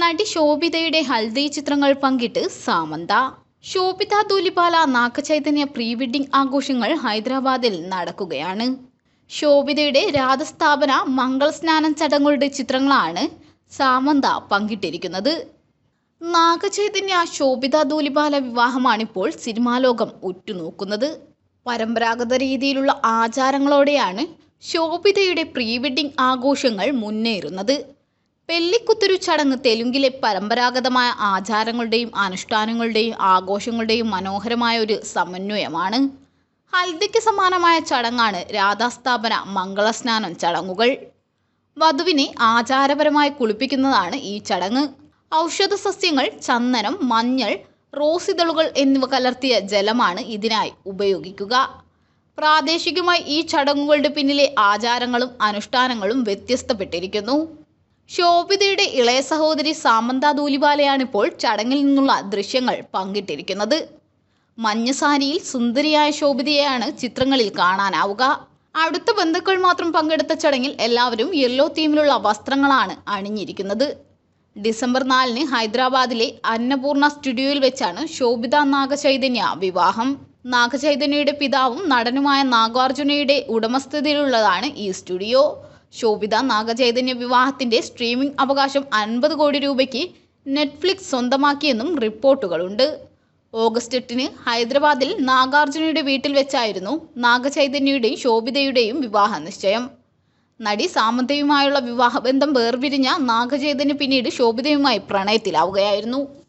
നടി ശോഭിതയുടെ ഹൽദി ചിത്രങ്ങൾ പങ്കിട്ട് സാമന്ത. ശോഭിത ദൂലിപാല നാഗചൈതന്യ പ്രീ വെഡിംഗ് ആഘോഷങ്ങൾ ഹൈദരാബാദിൽ നടക്കുകയാണ്. ശോഭിതയുടെ രാധസ്ഥാപന മംഗളസ്നാനം ചടങ്ങുകളുടെ ചിത്രങ്ങളാണ് സാമന്ത പങ്കിട്ടിരിക്കുന്നത്. നാഗചൈതന്യ ശോഭിത ദൂലിപാല വിവാഹമാണിപ്പോൾ സിനിമാ ലോകം ഉറ്റുനോക്കുന്നത്. പരമ്പരാഗത രീതിയിലുള്ള ആചാരങ്ങളോടെയാണ് ശോഭിതയുടെ പ്രീ വെഡിംഗ് ആഘോഷങ്ങൾ മുന്നേറുന്നത്. പെല്ലിക്കുത്തൊരു ചടങ്ങ് തെലുങ്കിലെ പരമ്പരാഗതമായ ആചാരങ്ങളുടെയും അനുഷ്ഠാനങ്ങളുടെയും ആഘോഷങ്ങളുടെയും മനോഹരമായ ഒരു സമന്വയമാണ്. ഹൽദിക്ക് സമാനമായ ചടങ്ങാണ് രാധാസ്ഥാപന മംഗളസ്നാനം ചടങ്ങുകൾ. വധുവിനെ ആചാരപരമായി കുളിപ്പിക്കുന്നതാണ് ഈ ചടങ്ങ്. ഔഷധ സസ്യങ്ങൾ ചന്ദനം മഞ്ഞൾ റോസിതളുകൾ എന്നിവ കലർത്തിയ ജലമാണ് ഇതിനായി ഉപയോഗിക്കുക. പ്രാദേശികമായി ഈ ചടങ്ങുകളുടെ പിന്നിലെ ആചാരങ്ങളും അനുഷ്ഠാനങ്ങളും വ്യത്യസ്തപ്പെട്ടിരിക്കുന്നു. ശോഭിതയുടെ ഇളയ സഹോദരി സാമന്ത ഇപ്പോൾ ചടങ്ങിൽ നിന്നുള്ള ദൃശ്യങ്ങൾ പങ്കിട്ടിരിക്കുന്നത്. മഞ്ഞസാരിയിൽ സുന്ദരിയായ ശോഭിതയെയാണ് ചിത്രങ്ങളിൽ കാണാനാവുക. അടുത്ത ബന്ധുക്കൾ മാത്രം പങ്കെടുത്ത ചടങ്ങിൽ എല്ലാവരും യെല്ലോ തീമിലുള്ള വസ്ത്രങ്ങളാണ് അണിഞ്ഞിരിക്കുന്നത്. ഡിസംബർ നാലിന് ഹൈദരാബാദിലെ അന്നപൂർണ സ്റ്റുഡിയോയിൽ വെച്ചാണ് ശോഭിത നാഗചൈതന്യ വിവാഹം. നാഗചൈതന്യയുടെ പിതാവും നടനുമായ നാഗാർജുനയുടെ ഉടമസ്ഥതയിലുള്ളതാണ് ഈ സ്റ്റുഡിയോ. ശോഭിത നാഗചൈതന്യ വിവാഹത്തിന്റെ സ്ട്രീമിംഗ് അവകാശം അൻപത് കോടി രൂപയ്ക്ക് നെറ്റ്ഫ്ലിക്സ് സ്വന്തമാക്കിയെന്നും റിപ്പോർട്ടുകളുണ്ട്. ഓഗസ്റ്റ് എട്ടിന് ഹൈദരാബാദിൽ നാഗാർജുനയുടെ വീട്ടിൽ വെച്ചായിരുന്നു നാഗചൈതന്യയുടെയും ശോഭിതയുടെയും വിവാഹ നിശ്ചയം. നടി സാമന്തയുമായുള്ള വിവാഹബന്ധം വേർപിരിഞ്ഞ നാഗചൈതന്യ പിന്നീട് ശോഭിതയുമായി പ്രണയത്തിലാവുകയായിരുന്നു.